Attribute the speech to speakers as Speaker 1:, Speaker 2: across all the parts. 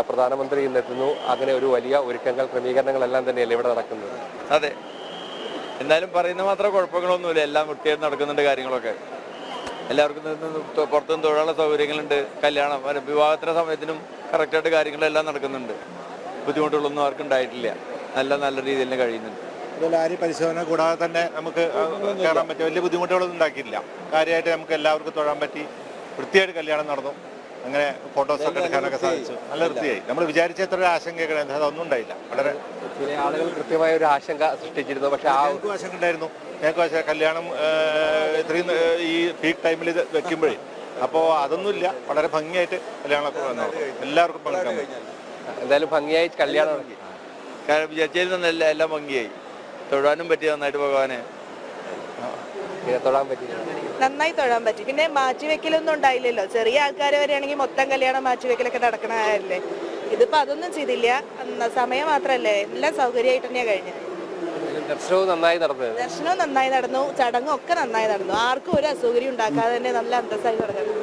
Speaker 1: പ്രധാനമന്ത്രി ഇന്നെത്തുന്നു അങ്ങനെ ഒരു വലിയ ഒരുക്കങ്ങൾ ക്രമീകരണങ്ങളെല്ലാം തന്നെയല്ലേ ഇവിടെ നടക്കുന്നത്?
Speaker 2: അതെ. എന്നാലും പറയുന്ന മാത്രം കുഴപ്പങ്ങളൊന്നുമില്ല. എല്ലാം വൃത്തിയായിട്ട് നടക്കുന്നുണ്ട് കാര്യങ്ങളൊക്കെ. എല്ലാവർക്കും പുറത്തുനിന്ന് തൊഴിലുള്ള സൗകര്യങ്ങളുണ്ട്. കല്യാണം വിവാഹത്തിന്റെ വിവാഹത്തിന്റെ സമയത്തിനും കറക്റ്റായിട്ട് കാര്യങ്ങളെല്ലാം നടക്കുന്നുണ്ട്. ബുദ്ധിമുട്ടുകളൊന്നും ആർക്കും ഉണ്ടായിട്ടില്ല. നല്ല നല്ല രീതിയിൽ തന്നെ കഴിയുന്നുണ്ട്.
Speaker 3: അതുപോലെ പരിശോധന കൂടാതെ തന്നെ നമുക്ക് കയറാൻ പറ്റും വലിയ ബുദ്ധിമുട്ടുകളൊന്നും ഉണ്ടാക്കിയില്ല കാര്യമായിട്ട് നമുക്ക് എല്ലാവർക്കും തൊഴാൻ പറ്റി. വൃത്തിയായിട്ട് കല്യാണം നടന്നു. അങ്ങനെ ഫോട്ടോസ് ഒക്കെ എടുക്കാനൊക്കെ സാധിച്ചു. നല്ല വൃത്തിയായി. നമ്മൾ വിചാരിച്ച എത്ര ഒരു ആശങ്കയൊക്കെ അതൊന്നും ഉണ്ടായില്ല. വളരെ
Speaker 1: ചില ആളുകൾ കൃത്യമായ ഒരു ആശങ്ക സൃഷ്ടിച്ചിരുന്നു. പക്ഷെ ആ
Speaker 3: ഞങ്ങൾക്ക് ആശങ്ക ഉണ്ടായിരുന്നു ഞങ്ങൾക്ക് പക്ഷേ കല്യാണം ഇത്രയും ഈ പീക്ക് ടൈമിൽ ഇത് വെക്കുമ്പോഴേ. അപ്പോൾ അതൊന്നുമില്ല. വളരെ ഭംഗിയായിട്ട് കല്യാണമൊക്കെ വന്നു. എല്ലാവർക്കും പങ്കെടുക്കാൻ
Speaker 1: എന്തായാലും ഭംഗിയായി കല്യാണം
Speaker 2: വിചാരിച്ചതിൽ നിന്നല്ല എല്ലാം ഭംഗിയായി. തൊഴാനും പറ്റിയ നന്നായിട്ട് ഭഗവാനെ.
Speaker 1: തൊഴാൻ പറ്റി
Speaker 4: നന്നായി തൊഴാൻ പറ്റി. പിന്നെ മാറ്റിവെക്കലൊന്നും ഉണ്ടായില്ലല്ലോ. ചെറിയ ആൾക്കാർ വരെയാണെങ്കിൽ മൊത്തം കല്യാണം മാറ്റിവെക്കലൊക്കെ നടക്കണല്ലേ ഇതിപ്പോ അതൊന്നും ചെയ്തില്ല. സമയം മാത്രല്ലേ? എല്ലാം സൗകര്യമായിട്ട് തന്നെയാണ് കഴിഞ്ഞത്.
Speaker 1: ദർശനവും നന്നായി നടന്നു.
Speaker 4: ദർശനവും നന്നായി നടന്നു. ചടങ്ങും ഒക്കെ നന്നായി നടന്നു. ആർക്കും ഒരു അസൗകര്യം ഉണ്ടാക്കാതെ തന്നെ നല്ല അന്തസ്സായി നടന്നു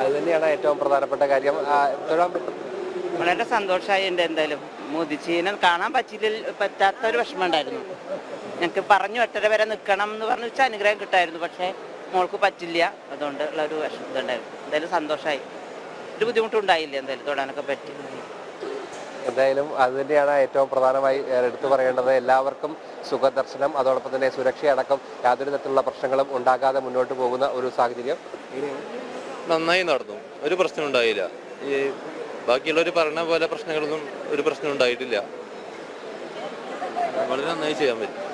Speaker 1: അത് തന്നെയാണ് ഏറ്റവും പ്രധാനപ്പെട്ട കാര്യം.
Speaker 5: വളരെ സന്തോഷമായി സന്തോഷമായിട്ടുണ്ട് എന്തായാലും മോദിജീനെ കാണാൻ പറ്റില്ല പറ്റാത്ത ഒരു വിഷമം ഉണ്ടായിരുന്നു. ഞങ്ങൾക്ക് പറഞ്ഞു എട്ടര വരെ നിൽക്കണം എന്ന് പറഞ്ഞു വെച്ചാൽ അനുഗ്രഹം കിട്ടായിരുന്നു. പക്ഷേ മോൾക്ക് പറ്റില്ല. അതുകൊണ്ട് ഉള്ള ഒരു വിഷമം ഇതുണ്ടായിരുന്നു. എന്തായാലും സന്തോഷമായി ഒരു ബുദ്ധിമുട്ടുണ്ടായില്ല എന്തായാലും തൊടാനൊക്കെ പറ്റി.
Speaker 1: എന്തായാലും അത് തന്നെയാണ് ഏറ്റവും പ്രധാനമായി എടുത്തു പറയേണ്ടത്. എല്ലാവർക്കും സുഖദർശനം അതോടൊപ്പം തന്നെ സുരക്ഷയടക്കം യാതൊരു തരത്തിലുള്ള പ്രശ്നങ്ങളും ഉണ്ടാകാതെ മുന്നോട്ട് പോകുന്ന ഒരു സാഹചര്യം.
Speaker 6: നന്നായി നടന്നു. ഒരു പ്രശ്നം ഉണ്ടായില്ല. ഈ ബാക്കിയുള്ളവർ പറഞ്ഞ പോലെ പ്രശ്നങ്ങളൊന്നും ഒരു പ്രശ്നം ഉണ്ടായിട്ടില്ല. വളരെ നന്നായി ചെയ്യാൻ പറ്റും.